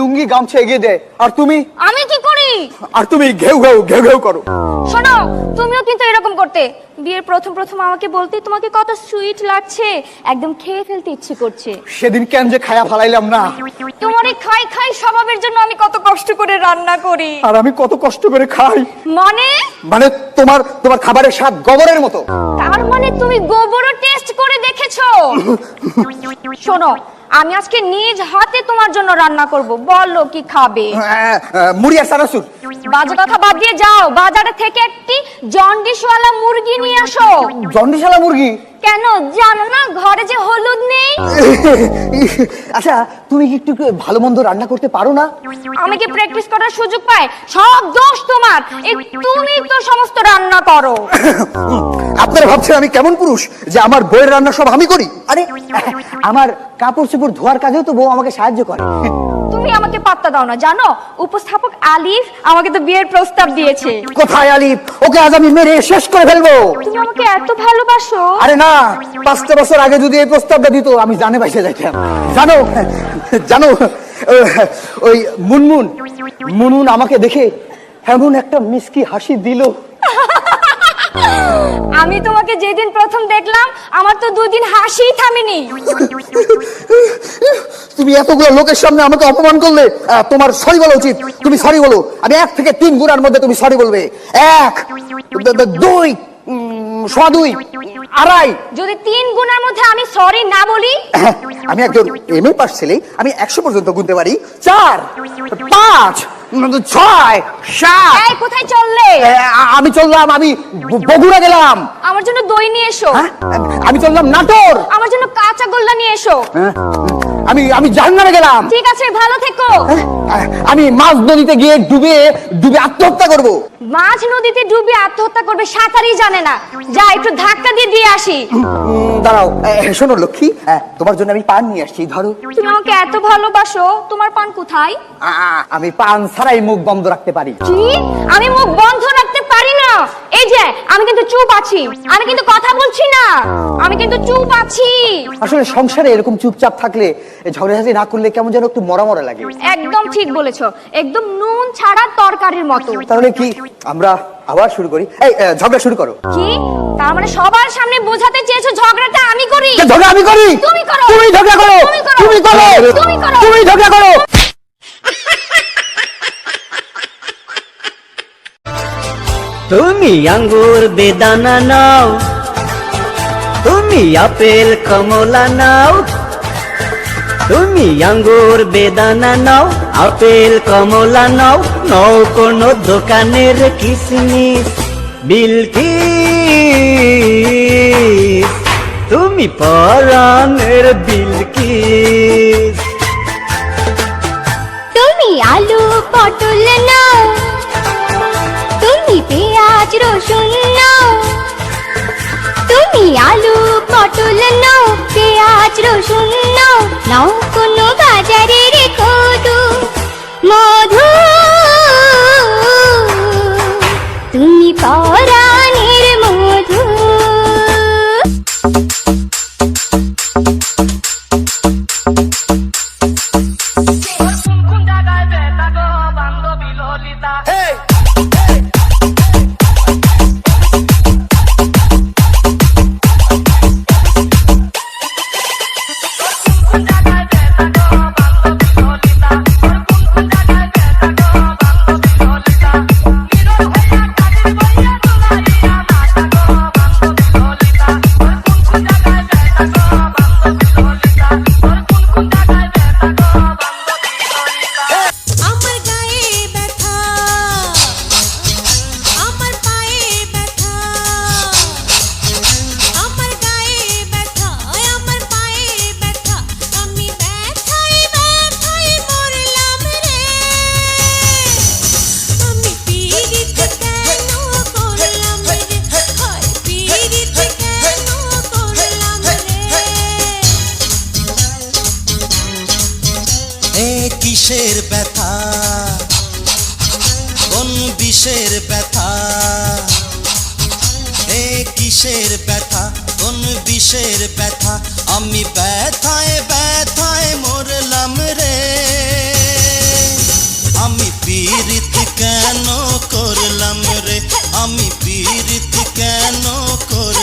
লুঙ্গি গামছা এগিয়ে দেয় আর তুমি? আমি কি করি? আর তুমি ঘেউ ঘেউ ঘেউ ঘেউ করো। শোনো তুমিও কিন্তু এরকম করতে। বিয়ের প্রথম প্রথম আমাকে বলতে তোমাকে কত সুইট লাগছে। একদম খেয়ে ফেলতে ইচ্ছে করছে। সেদিন কেন যে খায়া ফালাইলাম না? তোমার এই খাই খাই স্বভাবের জন্য আমি কত কষ্ট করে রান্না করি। আর আমি কত কষ্ট করে খাই। মানে? মানে তোমার তোমার খাবারের স্বাদ গোবরের মতো। তার মানে তুমি গোবরও টেস্ট করে দেখেছ? শোনো আমি আজকে নিজ হাতে তোমার জন্য রান্না করব। বলো কি খাবে? আহ, মুড়ি আর সারাসুর বাজে কথা বাদ দিয়ে যাও। বাজারে থেকে একটি জন্ডিসওয়ালা মুরগি নিয়ে আসো। জন্ডিশালা মুরগি? কেন? জানো না ঘরে যে হলুদ নেই। আচ্ছা তুমি কি একটু ভালো মন্দ রান্না করতে পারো না? আমি কি প্র্যাকটিস করার সুযোগ পাই? সব দোষ এই তুমি তো সমস্ত রান্না করো। আপনারা ভাবছেন আমি কেমন পুরুষ যে আমার বইয়ের রান্না সব আমি করি? আরে আমার কাপড় চোপড় ধোয়ার কাজেও তো বউ আমাকে সাহায্য করে। তুমি আমাকে পাত্তা দাও না জানো? উপস্থাপক আলিফ আমাকে তো বিয়ের প্রস্তাব দিয়েছে। কোথায় আলিফ? ওকে আজ আমি মেরে শেষ করে ফেলব। তুমি আমাকে এত ভালোবাসো? আরে না পাঁচটা বছর আগে যদি এই প্রস্তাবটা দিত আমি জানে বাইসে যাইতাম। জানো জানো ওই মুনমুন মুনমুন আমাকে দেখে এমন একটা মিষ্টি হাসি দিল। আমি তোমাকে যেদিন প্রথম দেখলাম আমার তো দুদিন হাসিই থামেনি। তুমি এতগুলো লোকের সামনে আমাকে অপমান করলে আহ, তোমার সরি বলা উচিত। তুমি সরি বলো। আমি এক থেকে তিন গুণার মধ্যে তুমি সরি বলবে। এক দ- দ- দুই উম, সোয়া দুই আড়াই। যদি তিন গুণের মধ্যে আমি সরি না বলি? হ্যাঁ, আমি একজন এম এ পাস ছেলে আমি একশো পর্যন্ত গুনতে পারি। চার পাঁচ ছয় সাত। এই কোথায় চললে? আমি চললাম আমি বগুড়া গেলাম। আমার জন্য দই নিয়ে এসো। হ্যাঁ? আমি চললাম নাটোর। আমার জন্য কাঁচা গোল্লা নিয়ে এসো। হ্যাঁ? আমি আমি জাহান্নামে গেলাম। ঠিক আছে ভালো থেকো। হ্যাঁ? আমি মাছ নদীতে গিয়ে ডুবে ডুবে আত্মহত্যা করব। মাঝ নদীতে ডুবে আত্মহত্যা করবে সাঁতারই জানে না। যা একটু ধাক্কা দিয়ে দিয়ে আসি। দাঁড়াও শোনো লক্ষ্মী তোমার জন্য আমি পান নিয়ে আসছি ধরো। তুমি আমাকে এত ভালোবাসো তোমার পান কোথায়? আমি পান ছাড়াই মুখ বন্ধ রাখতে পারি। কি? আমি মুখ বন্ধ রাখতে পারি না। এই যে আমি কিন্তু চুপ আছি। আমি কিন্তু কথা বলছি না। আমি কিন্তু চুপ আছি। আসলে সংসারে এরকম চুপচাপ থাকলে ঝগড়াঝাটি না করলে কেমন যেন একটু মরা মরা লাগে। একদম ঠিক বলেছ। একদম নুন ছাড়া তরকারির মতো। তাহলে কি আমরা আবার শুরু করি? এই ঝগড়া শুরু করো। কি? তার মানে সবার সামনে বোঝাতে চেয়েছো ঝগড়াটা আমি করি? ঝগড়া আমি করি? তুমি করো। তুমি ঝগড়া করো। তুমি করো। তুমি করো। তুমি করো। তুমি ঝগড়া করো। তুমি আঙ্গুর বেদানা নাও। তুমি আপেল, কমলা নাও। তুমি আঙ্গুর বেদানা নাও, আপেল, কমলা নাও। নাও কোন দোকানের কিসমিস বিলকি তুমি পরাণের বিলকি তুমি আলু, পটল নাও। কিসের ব্যথা? কোন বিষের ব্যথা? এ কিসের ব্যথা? কোন বিষের ব্যথা? আমি ব্যথায় ব্যথায় মরলাম রে। আমি পীড়িত কেন করলাম রে? আমি পীড়িত কেন কর